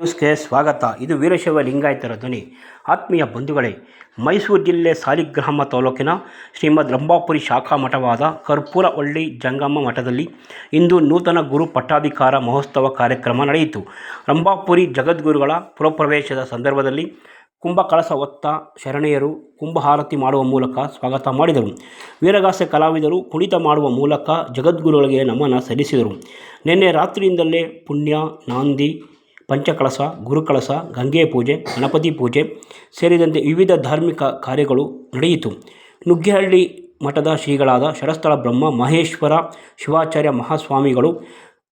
ನ್ಯೂಸ್ಗೆ ಸ್ವಾಗತ. ಇದು ವೀರಶೈವ ಲಿಂಗಾಯತರ ಧ್ವನಿ. ಆತ್ಮೀಯ ಬಂಧುಗಳೇ, ಮೈಸೂರು ಜಿಲ್ಲೆ ಸಾಲಿಗ್ರಾಮ ತಾಲೂಕಿನ ಶ್ರೀಮದ್ ರಂಭಾಪುರಿ ಶಾಖಾ ಮಠವಾದ ಕರ್ಪೂರವಳ್ಳಿ ಜಂಗಮ್ಮ ಮಠದಲ್ಲಿ ಇಂದು ನೂತನ ಗುರು ಪಟ್ಟಾಧಿಕಾರ ಮಹೋತ್ಸವ ಕಾರ್ಯಕ್ರಮ ನಡೆಯಿತು. ರಂಭಾಪುರಿ ಜಗದ್ಗುರುಗಳ ಪುರಪ್ರವೇಶದ ಸಂದರ್ಭದಲ್ಲಿ ಕುಂಭಕಳಸ ಒತ್ತ ಶರಣೆಯರು ಕುಂಭಹಾರತಿ ಮಾಡುವ ಮೂಲಕ ಸ್ವಾಗತ ಮಾಡಿದರು. ವೀರಗಾಸೆ ಕಲಾವಿದರು ಕುಣಿತ ಮಾಡುವ ಮೂಲಕ ಜಗದ್ಗುರುಗಳಿಗೆ ನಮನ ಸಲ್ಲಿಸಿದರು. ನಿನ್ನೆ ರಾತ್ರಿಯಿಂದಲೇ ಪುಣ್ಯ, ನಾಂದಿ ಪಂಚಕಳಸ, ಗುರುಕಳಸ, ಗಂಗೆ ಪೂಜೆ, ಗಣಪತಿ ಪೂಜೆ ಸೇರಿದಂತೆ ವಿವಿಧ ಧಾರ್ಮಿಕ ಕಾರ್ಯಗಳು ನಡೆಯಿತು. ನುಗ್ಗೇಹಳ್ಳಿ ಮಠದ ಶ್ರೀಗಳಾದ ಶರಸ್ಥಳ ಬ್ರಹ್ಮ, ಮಹೇಶ್ವರ, ಶಿವಾಚಾರ್ಯ ಮಹಾಸ್ವಾಮಿಗಳು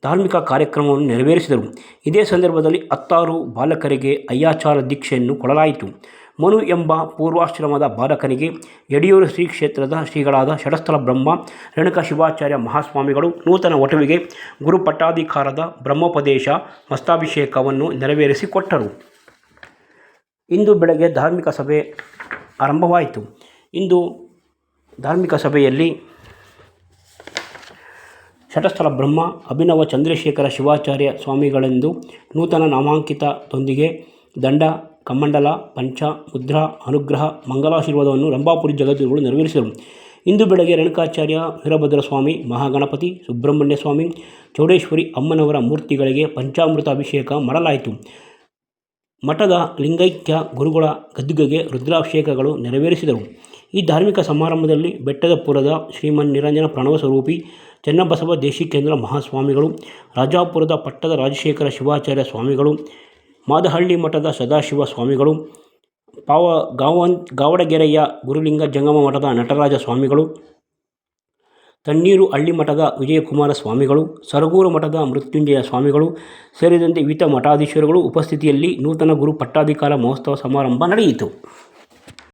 ಧಾರ್ಮಿಕ ಕಾರ್ಯಕ್ರಮವನ್ನು ನೆರವೇರಿಸಿದರು. ಇದೇ ಸಂದರ್ಭದಲ್ಲಿ ಹತ್ತಾರು ಬಾಲಕರಿಗೆ ಅಯ್ಯಾಚಾರ ದೀಕ್ಷೆಯನ್ನು ಕೊಡಲಾಯಿತು. ಮನು ಎಂಬ ಪೂರ್ವಾಶ್ರಮದ ಬಾಲಕನಿಗೆ ಯಡಿಯೂರು ಶ್ರೀ ಕ್ಷೇತ್ರದ ಶ್ರೀಗಳಾದ ಷಡಸ್ಥಲ ಬ್ರಹ್ಮ, ರೇಣುಕ ಶಿವಾಚಾರ್ಯ ಮಹಾಸ್ವಾಮಿಗಳು ನೂತನ ಒಟುವಿಗೆ ಗುರುಪಟ್ಟಾಧಿಕಾರದ ಬ್ರಹ್ಮೋಪದೇಶ ಮಸ್ತಾಭಿಷೇಕವನ್ನು ನೆರವೇರಿಸಿಕೊಟ್ಟರು. ಇಂದು ಬೆಳಗ್ಗೆ ಧಾರ್ಮಿಕ ಸಭೆ ಆರಂಭವಾಯಿತು. ಇಂದು ಧಾರ್ಮಿಕ ಸಭೆಯಲ್ಲಿ ಷಟಸ್ಥಳ ಬ್ರಹ್ಮ, ಅಭಿನವ ಚಂದ್ರಶೇಖರ ಶಿವಾಚಾರ್ಯ ಸ್ವಾಮಿಗಳೆಂದು ನೂತನ ನಾಮಾಂಕಿತದೊಂದಿಗೆ ದಂಡ ಕಮಂಡಲ ಪಂಚ, ಮುದ್ರಾ, ಅನುಗ್ರಹ, ಮಂಗಲಾಶೀರ್ವಾದವನ್ನು ರಂಭಾಪುರಿ ಜಗದ್ಗುರುಗಳು ನೆರವೇರಿಸಿದರು. ಇಂದು ಬೆಳಗ್ಗೆ ರೇಣುಕಾಚಾರ್ಯ ವೀರಭದ್ರ ಸ್ವಾಮಿ ಮಹಾಗಣಪತಿ ಸುಬ್ರಹ್ಮಣ್ಯ ಸ್ವಾಮಿ ಚೌಡೇಶ್ವರಿ ಅಮ್ಮನವರ ಮೂರ್ತಿಗಳಿಗೆ ಪಂಚಾಮೃತ ಅಭಿಷೇಕ ಮಾಡಲಾಯಿತು. ಮಠದ ಲಿಂಗೈಕ್ಯ ಗುರುಗಳ ಗದ್ದುಗೆಗೆ ರುದ್ರಾಭಿಷೇಕಗಳು ನೆರವೇರಿಸಿದರು. ಈ ಧಾರ್ಮಿಕ ಸಮಾರಂಭದಲ್ಲಿ ಬೆಟ್ಟದಪುರದ ಶ್ರೀಮನ್ ನಿರಂಜನ ಪ್ರಣವ ಸ್ವರೂಪಿ, ಚನ್ನಬಸವ ದೇಶಿಕೇಂದ್ರ ಮಹಾಸ್ವಾಮಿಗಳು, ರಾಜಾಪುರದ ಪಟ್ಟದ ರಾಜಶೇಖರ ಶಿವಾಚಾರ್ಯ ಸ್ವಾಮಿಗಳು ಮಾದಹಳ್ಳಿ ಮಠದ ಸದಾಶಿವ ಸ್ವಾಮಿಗಳು, ಪಾವ ಗಾವನ್, ಗಾವಡಗೆರೆಯ ಗುರುಲಿಂಗ ಜಂಗಮ ಮಠದ ನಟರಾಜ ಸ್ವಾಮಿಗಳು, ತಣ್ಣೀರು ಹಳ್ಳಿ ಮಠದ ವಿಜಯಕುಮಾರ ಸ್ವಾಮಿಗಳು, ಸರಗೂರು ಮಠದ ಮೃತ್ಯುಂಜಯ ಸ್ವಾಮಿಗಳು ಸೇರಿದಂತೆ ವಿವಿಧ ಮಠಾಧೀಶರುಗಳು ಉಪಸ್ಥಿತಿಯಲ್ಲಿ ನೂತನ ಗುರು ಪಟ್ಟಾಧಿಕಾರ ಮಹೋತ್ಸವ ಸಮಾರಂಭ ನಡೆಯಿತು.